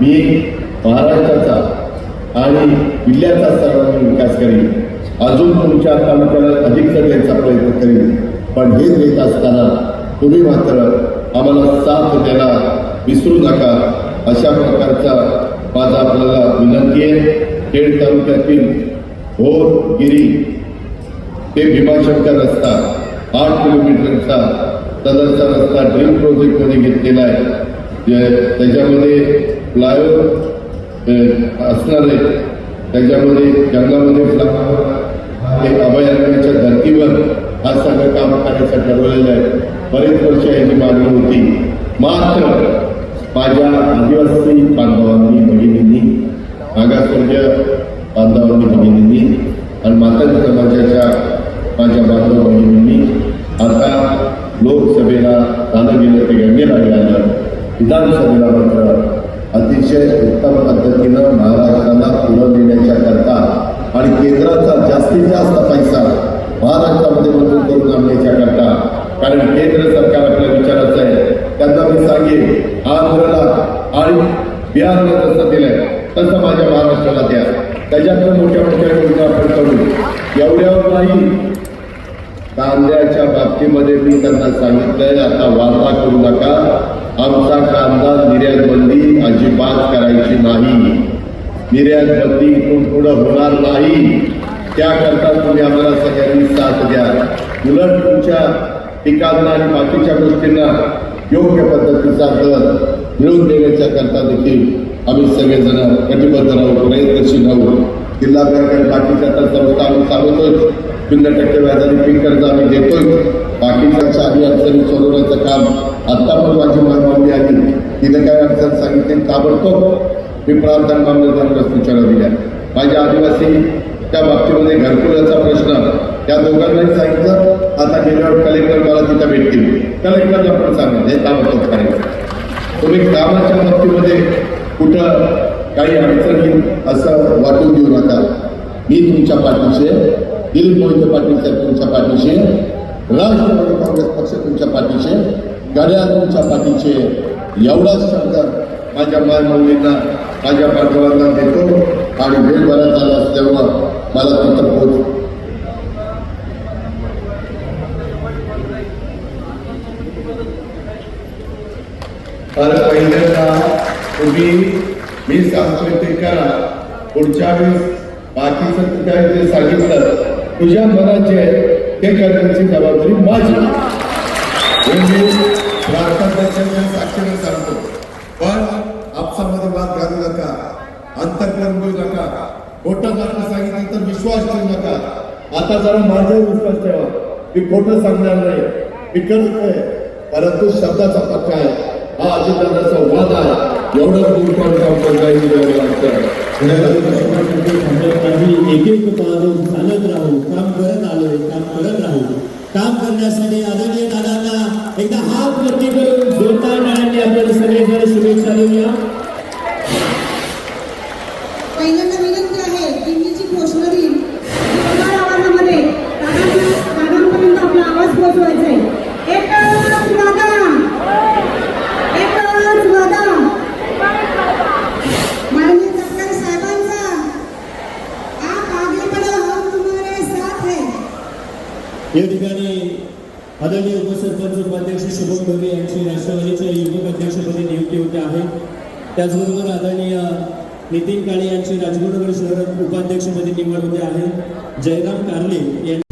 मी महाराष्ट्राचा आणि जिल्ह्याचा सर्वांगीण विकास करीन. अजून तुमच्या तालुक्याला अधिक करण्याचा प्रयत्न करीन. पण हे देत असताना तुम्ही मात्र आम्हाला साथ द्यायला विसरू नका. अशा प्रकारचा माझा आपल्याला विनंती आहे. खेड तालुक्यातील होरगिरी ते भीमाशंकर रस्ता आठ किलोमीटरचा सदरचा रस्ता ड्रीम प्रोजेक्टमध्ये घेतलेला आहे. त्याच्यामध्ये फ्लायओव्हर असणार आहे. त्याच्यामध्ये जंगलामध्ये फ्लायओव्हर अभयारण्याच्या धर्तीवर हा सगळं काम करायचं ठरवलेलं आहे. बरेच वर्ष याची मागणी होती. मात्र माझ्या आदिवासी बांधवांनी भगिनींनी मागासवर्गीय बांधवांनी भगिनींनी आणि माता समाजाच्या माझ्या बांधव भगिनींनी आता लोकसभेला जाणं गेलं ते लागले आल्या विधानसभेला मात्र अतिशय उत्तम पद्धतीनं महाराष्ट्राला पुढं नेण्याच्या करता आणि केंद्राचा जास्तीत जास्त पैसा महाराष्ट्रामध्ये मंजूर करून आणण्याच्या करता. कारण केंद्र सरकार आपल्या विचाराचं आहे. त्यांना मी सांगेन आंध्रला आणि बिहारला जसं दिलंय तसं माझ्या महाराष्ट्राला द्या. त्याच्यातून मोठ्या मोठ्या योजना आपण करू. एवढ्यावर नाही कांद्याच्या बाबतीमध्ये मी त्यांना सांगितलंय आता वार्ता करू नका. आमचा कांदा निर्यात बंदी अजिबात करायची नाही. निर्यात बंदी इथून पुढं होणार नाही. त्याकरता तुम्ही आम्हाला सगळ्यांनी साथ द्या. उलट तुमच्या पिकांना आणि बाकीच्या गोष्टींना योग्य पद्धतीचा दर मिळवून देण्याच्या करता देखील आम्ही सगळेजण कटिबद्ध राहू प्रयत्नशील राहू. जिल्हा बँक बाकीच्या तर आम्ही चालवतोय शून्य टक्के व्याजाने पीक कर्ज आम्ही घेतोय. बाकीच्या आधी अडचणी सोडवण्याचं काम आत्ता पण माझी मागणी आली तिथे काय अडचण सांगितली ताबडतोब मी प्रार्थना मामलेदारांना सूचना दिल्या माझ्या आदिवासी त्या बाबतीमध्ये घरकुलाचा प्रश्न. त्या दोघांनाही सांगितलं. आता गेल्यावर कलेक्टर मला तिथं भेटतील. कलेक्टरला पण सांगितलं. हे ताबडतोब करायचं. तुम्ही कामाच्या बाबतीमध्ये कुठं काही अडचण येईल असं वाटून देऊ नका. मी तुमच्या पाठीशी दिलीप मोहिते पाटील साहेब तुमच्या पाठीशी आहे. राष्ट्रवादी काँग्रेस पक्ष तुमच्या पाठीशी गड्या तुमच्या पाठीशी एवढाच शब्द माझ्या मायमौलींना माझ्या बांधवांना देतो. आणि वेळ बराच आला असल्यामुळं मला तिथं पोहोच तर पहिल्यांदा तुम्ही मी सांगतोय ते करा. पुढच्या वेळेस बाकीचं तू जे सांगितलं. तुझ्या मनात जे आहे ते करण्याची जबाबदारी माझी. हे साक्षीने सांगतो. पण आपसामध्ये वाद घालू नका. अंतर्करण घेऊ नका. खोटं जाणं सांगितलं तर विश्वास ठेवू नका. आता जरा माझ्यावर विश्वास ठेवा. मी खोटं सांगणार नाही. मी करतोय. परंतु शब्दाचा पक्का आहे. हा अजितदादाचा वाद आहे. एवढं दूर पण काम करता येईल एवढं वाटतं आम्ही एक एक पावलं चालत राहू काम करत आलोय काम करत राहू. काम करण्यासाठी आदरणीय दादांना एकदा हात वरती करून जोरदार टाळ्यांनी आपण सगळेजण शुभेच्छा देऊया. पहिल्यांदा विनंती आहे की मी जी घोषणा देईन ती कमाल आवाजामध्ये दादांना- दादांपर्यंत आपला आवाज पोहोचवायचा आहे. एकच या ठिकाणी आदरणीय उपसरपंच उपाध्यक्ष शुभम ढोले यांची राष्ट्रवादीच्या युवक अध्यक्षपदी नियुक्ती होते आहे. त्याचबरोबर आदरणीय नितीन काळे यांची राजगुरुनगर शहर उपाध्यक्षपदी निवड होते आहे. जयराम कारले यांची